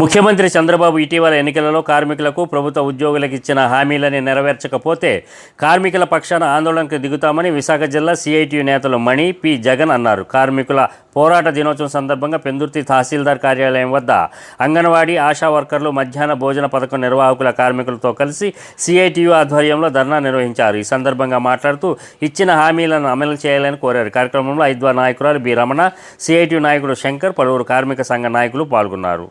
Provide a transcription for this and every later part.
ముఖ్యమంత్రి చంద్రబాబు ఇటీవల ఎన్నికలలో కార్మికులకు ప్రభుత్వ ఉద్యోగులకు ఇచ్చిన హామీలని నెరవేర్చకపోతే కార్మికుల పక్షాన ఆందోళనకు దిగుతామని విశాఖ జిల్లా సిఐటియు నేతలు మణి పి జగన్ అన్నారు. కార్మికుల పోరాట దినోత్సవం సందర్భంగా పెందుర్తి తహసీల్దార్ కార్యాలయం వద్ద అంగన్వాడీ ఆశా వర్కర్లు మధ్యాహ్న భోజన పథకం నిర్వాహకుల కార్మికులతో కలిసి సిఐటియు ఆధ్వర్యంలో ధర్నా నిర్వహించారు. ఈ సందర్భంగా మాట్లాడుతూ ఇచ్చిన హామీలను అమలు చేయాలని కోరారు. కార్యక్రమంలో ఐద్వా నాయకురాలు బి రమణ సిఐటియు నాయకుడు శంకర్ పలువురు కార్మిక సంఘ నాయకులు పాల్గొన్నారు.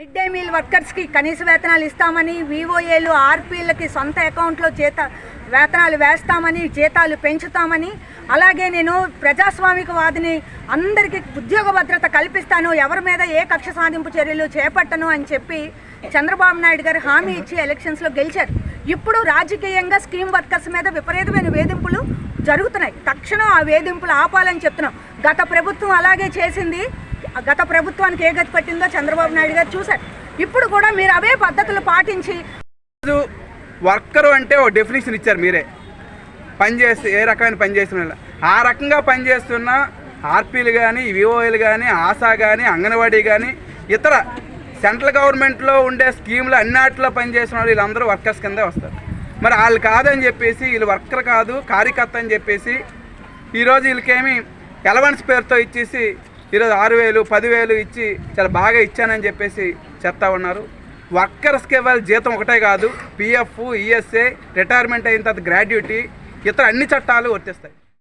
మిడ్ డే మీల్ వర్కర్స్కి కనీస వేతనాలు ఇస్తామని వివోఏలు ఆర్పీలకి సొంత అకౌంట్లో జీత వేతనాలు వేస్తామని జీతాలు పెంచుతామని అలాగే నేను ప్రజాస్వామిక వాదిని అందరికీ ఉద్యోగ భద్రత కల్పిస్తాను ఎవరి మీద ఏ కక్ష సాధింపు చర్యలు చేపట్టను అని చెప్పి చంద్రబాబు నాయుడు గారు హామీ ఇచ్చి ఎలక్షన్స్లో గెలిచారు. ఇప్పుడు రాజకీయంగా స్కీమ్ వర్కర్స్ మీద విపరీతమైన వేధింపులు జరుగుతున్నాయి. తక్షణం ఆ వేధింపులు ఆపాలని చెప్తున్నాం. గత ప్రభుత్వం అలాగే చేసింది. గత ప్రభుత్వానికి ఏ గతి పట్టిందో చంద్రబాబు నాయుడు గారు చూశారు. ఇప్పుడు కూడా మీరు అవే పద్ధతులు పాటించి రోజు వర్కరు అంటే ఓ డెఫినేషన్ ఇచ్చారు మీరే. పని చేస్తే ఏ రకమైన పని చేస్తున్న ఆ రకంగా పనిచేస్తున్న ఆర్పీలు కానీ విఓఏలు కానీ ఆశా కానీ అంగన్వాడీ కానీ ఇతర సెంట్రల్ గవర్నమెంట్లో ఉండే స్కీములు అన్నిటిలో పనిచేసిన వాళ్ళు వీళ్ళందరూ వర్కర్స్ కిందే వస్తారు. మరి వాళ్ళు కాదని చెప్పేసి వీళ్ళు వర్కర్ కాదు కార్యకర్త అని చెప్పేసి ఈరోజు వీళ్ళకేమి ఎలవెన్స్ పేరుతో ఇచ్చేసి ఈరోజు ఆరు వేలు పదివేలు ఇచ్చి చాలా బాగా ఇచ్చానని చెప్పేసి చెప్తా ఉన్నారు. వర్కర్స్కి ఇవ్వాలి జీతం ఒకటే కాదు పిఎఫ్ ఈఎస్ఏ రిటైర్మెంట్ అయిన తర్వాత గ్రాడ్యుటీ ఇతర అన్ని చట్టాలు వర్తిస్తాయి.